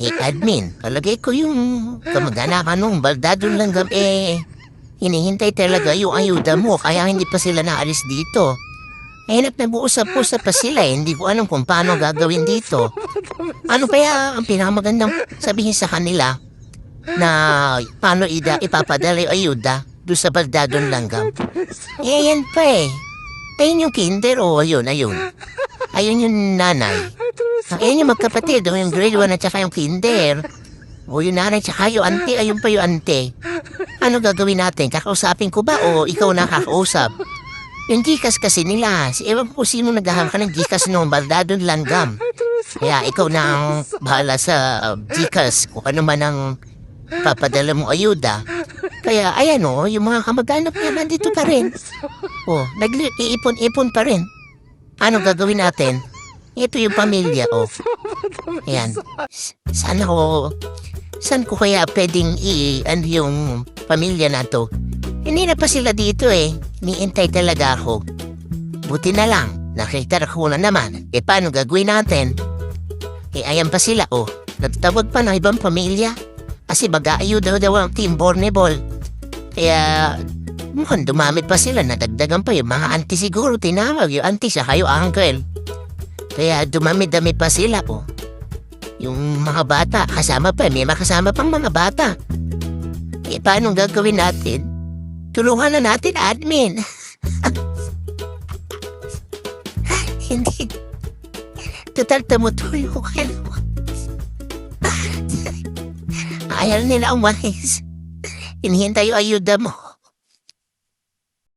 kay admin. Kalagay ko yung kamag-anakan nung baldadong langgam eh. Hinihintay talaga yung ayuda mo kaya hindi pa sila naalis dito. Hinap na buusap-usap pa sila eh. Hindi ko alam kung paano gagawin dito. Ano kaya ang pinakamagandang sabihin sa kanila na paano ida ipapadala yung ayuda doon sa baldadong langgam? Eh, yan pa eh. Ayun yung kinder o ayun, ayun. Ayun yung nanay. Ayun yung magkapatid, o yung grade 1 at saka yung kinder. O yung nanay tsaka yung ante, ayun pa yung ante. Ano gagawin natin? Kakausapin ko ba o ikaw na kakausap? Yung Gcash kasi nila, si ewan ko sino naghahang ka ng Gcash noong baldadon langgam. Kaya ikaw na ang bahala sa uh, Gcash kung ano man ang papadala mong ayuda. Kaya ayan o, yung mga kamag-anak niya nandito pa rin. O, nag-iipon-ipon pa rin. Ano gagawin natin? Ito yung pamilya ko. Ayan. Saan ako... Saan ko kaya pwedeng i... Ano yung pamilya na to? Hindi na pa sila dito eh. Niintay talaga ako. Buti na lang. Nakita ko na naman. E paano gagawin natin? Eh ayan pa sila oh. Nagtawag pa ng ibang pamilya. Kasi mag-aayuda daw ang team Borneball. Kaya mukhang dumami pa sila. Nadagdagan pa yung mga auntie siguro. Tinawag yung auntie sa kayo uncle. Kaya dumami-dami pa sila po. Yung mga bata, kasama pa, may makasama pang mga bata. Eh, paano gagawin natin? Tulungan na natin, admin. Hindi. Total tumutuloy ko kayo. Ayaw nila umalis. Hinihintay yung ayuda mo.